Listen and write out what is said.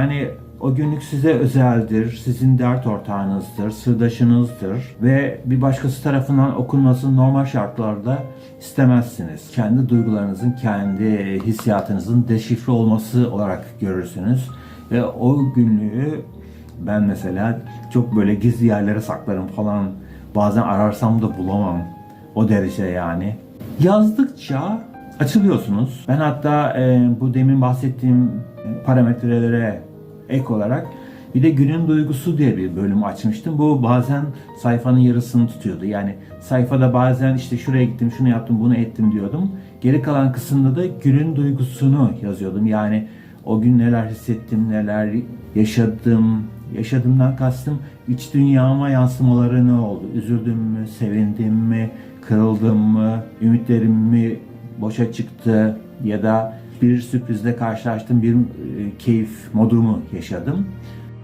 Yani o günlük size özeldir, sizin dert ortağınızdır, sırdaşınızdır ve bir başkası tarafından okunmasını normal şartlarda istemezsiniz. Kendi duygularınızın, kendi hissiyatınızın deşifre olması olarak görürsünüz. Ve o günlüğü ben mesela çok böyle gizli yerlere saklarım falan. Bazen ararsam da bulamam. O derece yani. Yazdıkça açılıyorsunuz. Ben hatta e, bu demin bahsettiğim parametrelere ek olarak bir de günün duygusu diye bir bölüm açmıştım. Bu bazen sayfanın yarısını tutuyordu. Yani sayfada bazen işte şuraya gittim, şunu yaptım, bunu ettim diyordum. Geri kalan kısımda da günün duygusunu yazıyordum. Yani o gün neler hissettim, neler yaşadım, yaşadığımdan kastım iç dünyama yansımaları ne oldu? Üzüldüm mü, sevindim mi, kırıldım mı, ümitlerim mi boşa çıktı ya da bir sürprizle karşılaştım, bir e, keyif modumu yaşadım.